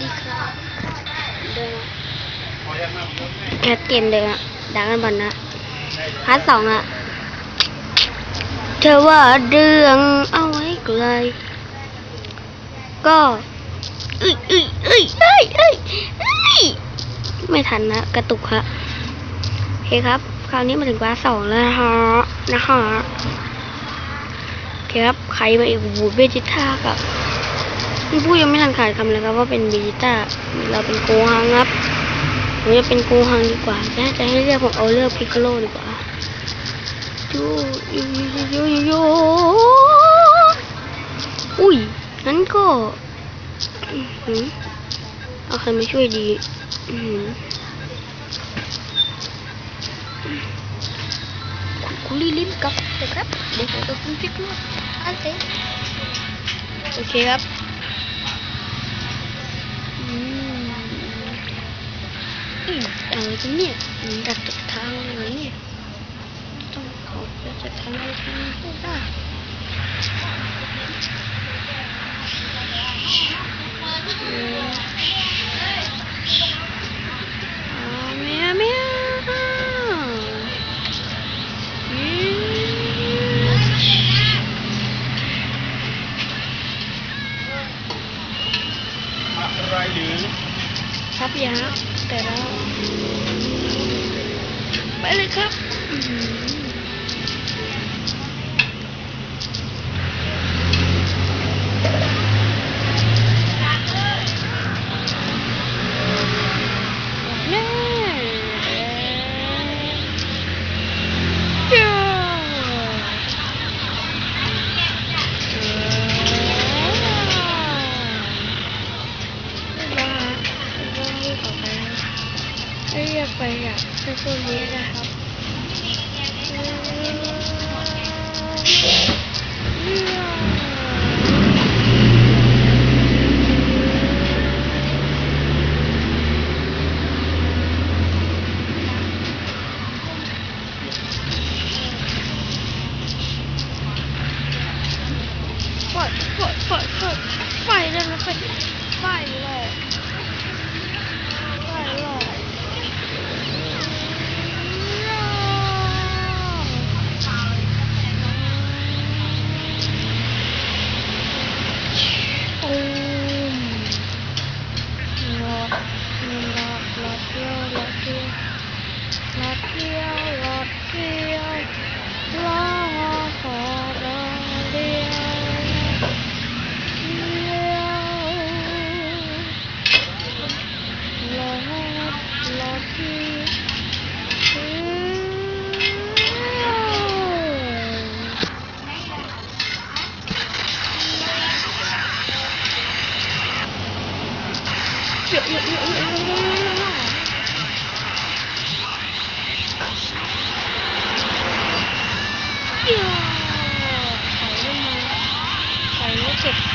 ดีครับเดินแคทเกมเดิมอะดังกันบอลนะพาร์ทสองอะเธอว่าเรื่องเอาไว้ไกลก็เอ้ยเอ้ยเอ้ยเอ้ยเอ้ยเอ้ยไม่ทันนะกระตุกฮะโอเคครับ คราวนี้มาถึงพาสองแล้วนะฮะนะฮะโอเคครับ ใครมาอีกบูเบจิต้ากับ นี่พูดยังไม่ทันขาดคำเลยครับว่าเป็นเบจิต้าเราเป็นโกฮังครับผมจะเป็นกูฮังดีกว่าถ้าจะให้เลือกผมเอาเลือกพิกโลดีกว่ายูยูยูยูยูอุ้ยงั้นก็อื้อหือเอาใครมาช่วยดีอื้อหือคุณลีลิมกับนะครับเดี๋ยวผมจะคุณพิกลูกอันเซ่โอเคครับ อะไรกันเนี่ยอืมดักจากทางไหนเนี่ยต้องขอจากทางไหนทางนี้ก็ได้อะไรหรือครับยาแต่เรา เจ็บ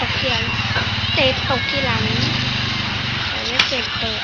ตกทียงเตะตกที่หลังใส่แล้วเจ็บเตะ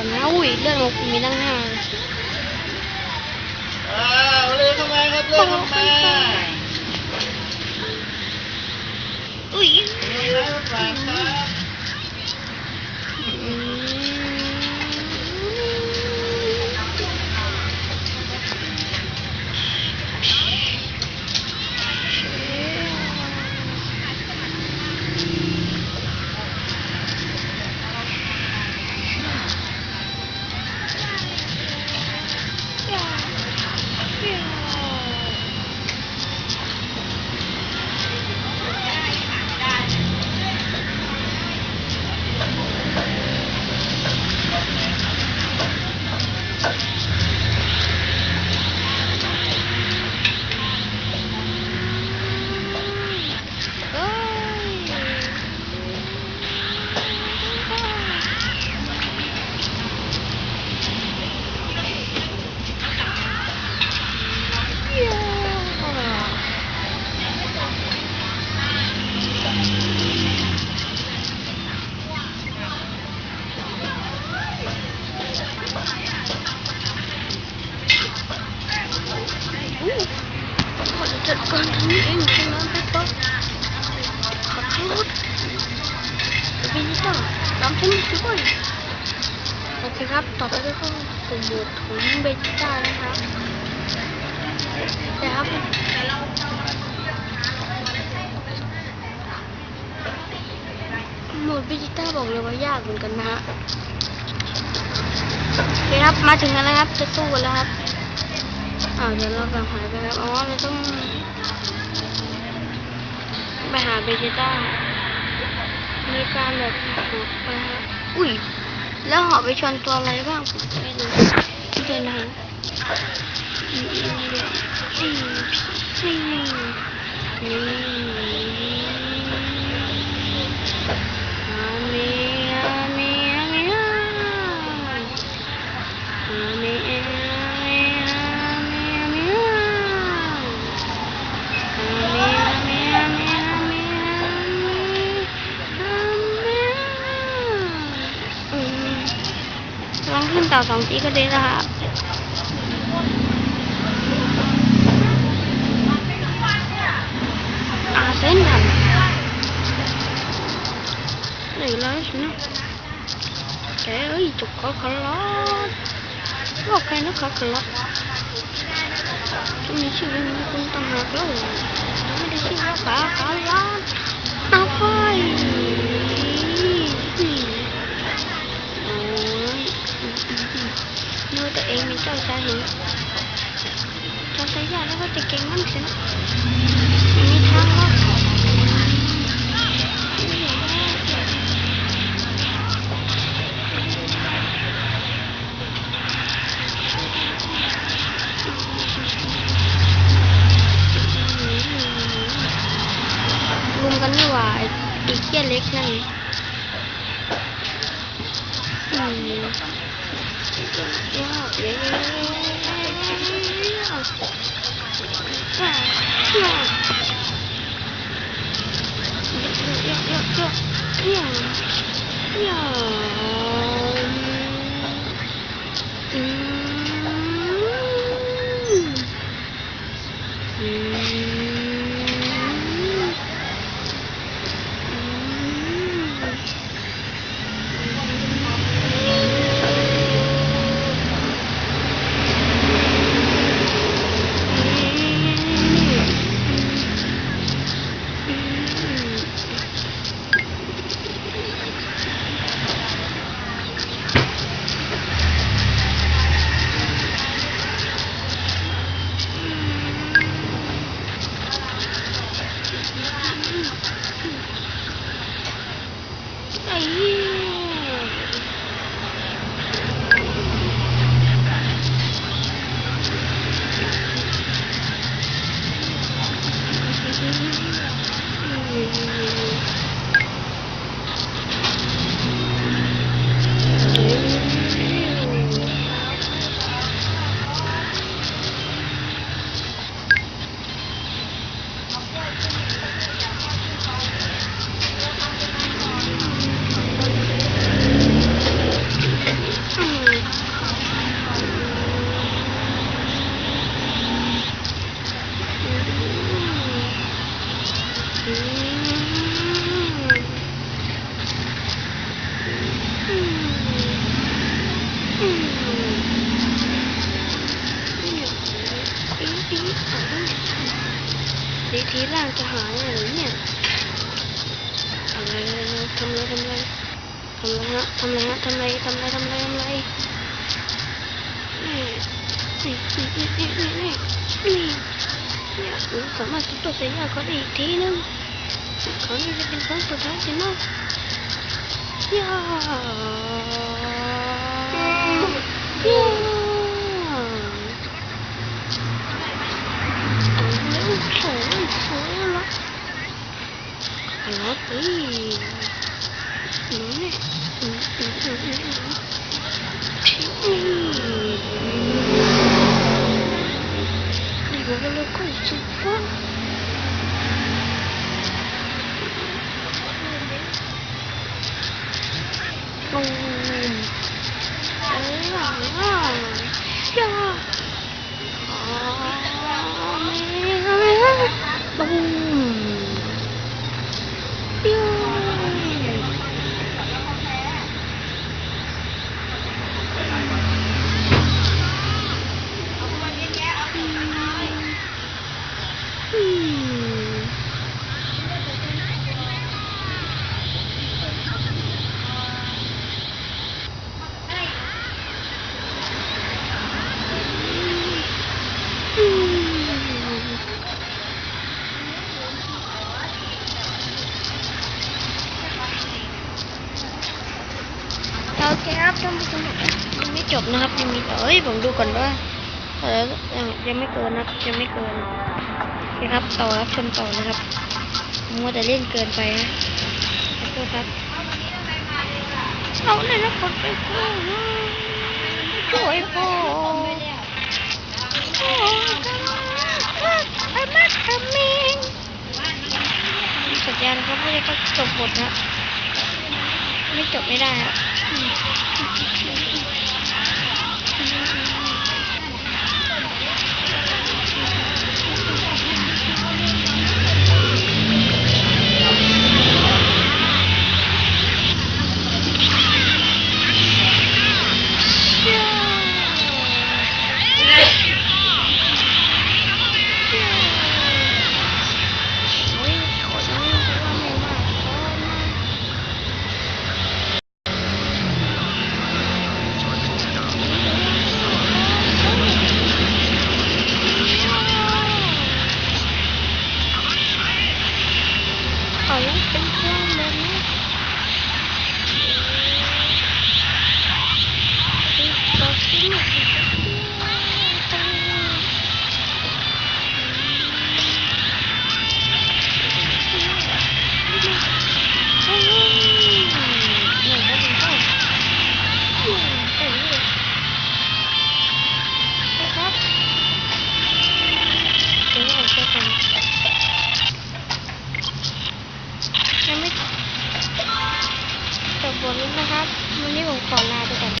ก่อนนะอุ้ยเรื่องของคุณมีตั้งห้าอ้าวเลือเข้ามครับเรือเข้าม ต่อไปก็เข้าสู่โหมดของเบจิต้านะครับนะครับโหมดเบจิต้าบอกเลยว่ายากเหมือนกันนะฮะโอเคครับ มาถึงกันแล้วครับ จะสู้กันแล้วครับ อ้าวเดี๋ยวเรากลับหายไปแล้วอ๋อเราต้องไปหาเบจิต้าในการแบบหอบไปฮะอุ้ย แล้วหอไปชนตัวอะไรบ้างผมไม่รู้เดี๋ยวนะอืมอืมอืมอืมอืมอาเมอาเมอาเมอาอาเมอาเมอาเมอาเมอาเม ลองขึ้นต่อ สองทีก็ได้แล้วครับอาเส้นทันไหนแล้วสินะเอ้ยจุกเขาขลอดบอกใคนะเขาขลอดจะมีชื่อเรื่องคุณต่างหากแล้วไม่ได้ชื่อว่าขาขลอดเอาไป ว่าตัวเองเป็นเจ้ ที ฮะทำไรฮะทำไรทำไรทำไรทำไรนี่นี่นี่นี่นี่นี่นี่เนี่ยหนูสามารถทุบตัวเสียยาเขาได้อีกทีนึงเขานี่จะเป็นครั้งสุดท้ายสินะย่าย่าเอาเร็วโถยโถยละละเอ้ยหนูเนี่ยอืมอืมอืมอืมอืมนี่ก็เลยก็สุดฟ้าตูมเอ้ยอะย่า ตูมปิ้วอืมอืม โอเครับท่านผู้ชมยังไม่จบนะครับยังมีต่อเอ้ยผมดูก่อนว่าเออยังยังไม่เกินนะครับยังไม่เกินโอเครับต่อครับชมต่อเลยครับผมว่าแต่เล่นเกินไปนะขอโทษครับเอาเลยนะคนไปกู้ช่วยพ่อโอ้ไอ้มาทำเองสัญญาณนะครับไม่ได้ก็จบบทนะ ไม่จบไม่ได้อะ